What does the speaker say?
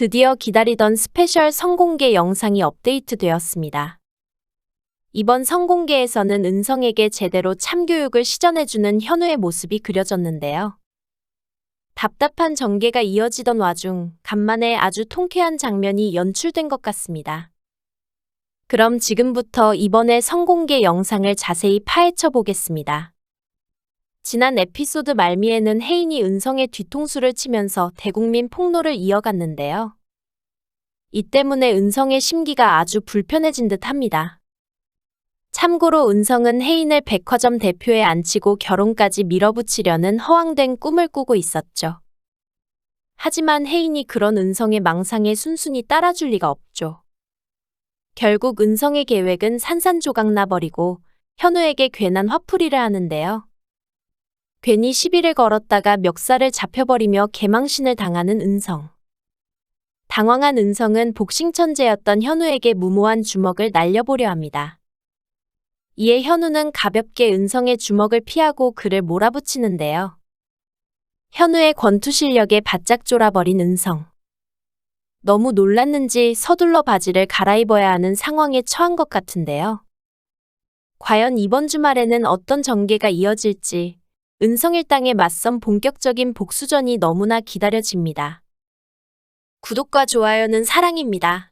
드디어 기다리던 스페셜 성공개 영상이 업데이트되었습니다. 이번 성공개에서는 은성에게 제대로 참교육을 시전해주는 현우의 모습이 그려졌는데요. 답답한 전개가 이어지던 와중 간만에 아주 통쾌한 장면이 연출된 것 같습니다. 그럼 지금부터 이번에 성공개 영상을 자세히 파헤쳐 보겠습니다. 지난 에피소드 말미에는 혜인이 은성의 뒤통수를 치면서 대국민 폭로를 이어갔는데요. 이 때문에 은성의 심기가 아주 불편해진 듯 합니다. 참고로 은성은 혜인을 백화점 대표에 앉히고 결혼까지 밀어붙이려는 허황된 꿈을 꾸고 있었죠. 하지만 혜인이 그런 은성의 망상에 순순히 따라줄 리가 없죠. 결국 은성의 계획은 산산조각 나버리고 현우에게 괜한 화풀이를 하는데요. 괜히 시비를 걸었다가 멱살을 잡혀버리며 개망신을 당하는 은성. 당황한 은성은 복싱 천재였던 현우에게 무모한 주먹을 날려보려 합니다. 이에 현우는 가볍게 은성의 주먹을 피하고 그를 몰아붙이는데요. 현우의 권투 실력에 바짝 졸아버린 은성. 너무 놀랐는지 서둘러 바지를 갈아입어야 하는 상황에 처한 것 같은데요. 과연 이번 주말에는 어떤 전개가 이어질지 은성일당에 맞선 본격적인 복수전이 너무나 기다려집니다. 구독과 좋아요는 사랑입니다.